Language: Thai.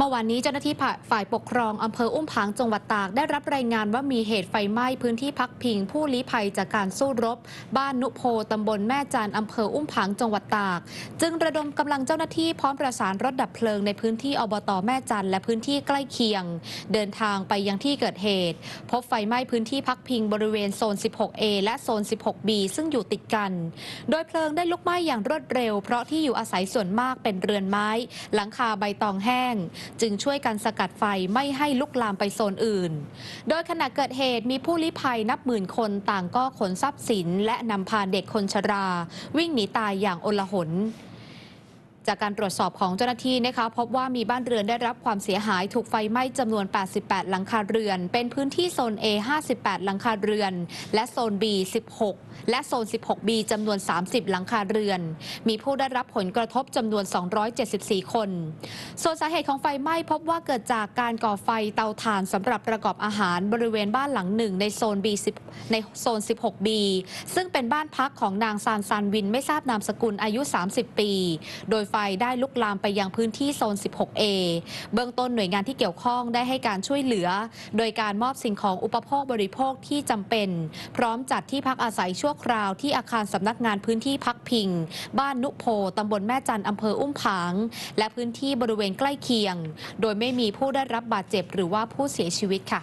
เมื่อวานนี้เจ้าหน้าที่ฝ่ายปกครองอำเภออุ้มผางจังหวัดตาก ได้รับรายงานว่ามีเหตุไฟไหม้พื้นที่พักพิง ผู้ลี้ภัยจากการสู้รบ บ้านนุโพตำบลแม่จานอำเภออุ้มผางจังหวัดตาก จึงระดมกำลังเจ้าหน้าที่พร้อมประสานรถดับเพลิงในพื้นที่อบตแม่จันและพื้นที่ใกล้เคียง เดินทางไปยังที่เกิดเหตุ พบไฟไหม้พื้นที่พักพิงบริเวณโซน 16A และโซน 16B ซึ่งอยู่ติดกัน โดยเพลิงได้ลุกไหม้อย่างรวดเร็ว เพราะที่อยู่อาศัยส่วนมากเป็นเรือนไม้ หลังคาใบตองแห้งจึงช่วยกันสกัดไฟไม่ให้ลุกลามไปโซนอื่น โดยขณะเกิดเหตุมีผู้ลี้ภัยนับหมื่นคนต่างก็ขนทรัพย์สิน และนำพาเด็กคนชรา วิ่งหนีตายอย่างโอลหน จากการตรวจสอบของเจ้าหน้าที่นะคะพบว่ามีบ้านเรือนได้รับความเสียหายถูกไฟไหม้จำนวน 88 หลังคาเรือน เป็นพื้นที่โซน A 58 หลังคาเรือน และโซน B 16 และโซน 16B จำนวน 30 หลังคาเรือน มีผู้ได้รับผลกระทบจำนวน 274 คน ส่วนสาเหตุของไฟไหม้พบว่าเกิดจากการก่อไฟเตาถ่านสำหรับประกอบอาหารบริเวณบ้านหลังหนึ่งในโซน B 10ในโซน 16B ซึ่งเป็นบ้านพักของนางซานซานวินไม่ทราบนามสกุลอายุ 30 ปี โดยไฟได้ลุกลามไปยังพื้นที่โซน 16A เบื้องต้นหน่วยงานที่เกี่ยวข้องได้ให้การช่วยเหลือ โดยการมอบสิ่งของอุปโภคบริโภคที่จำเป็น พร้อมจัดที่พักอาศัยชั่วคราวที่อาคารสำนักงานพื้นที่พักพิง บ้านนุโพตำบลแม่จันอำเภออุ้มผาง และพื้นที่บริเวณใกล้เคียง โดยไม่มีผู้ได้รับบาดเจ็บหรือว่าผู้เสียชีวิตค่ะ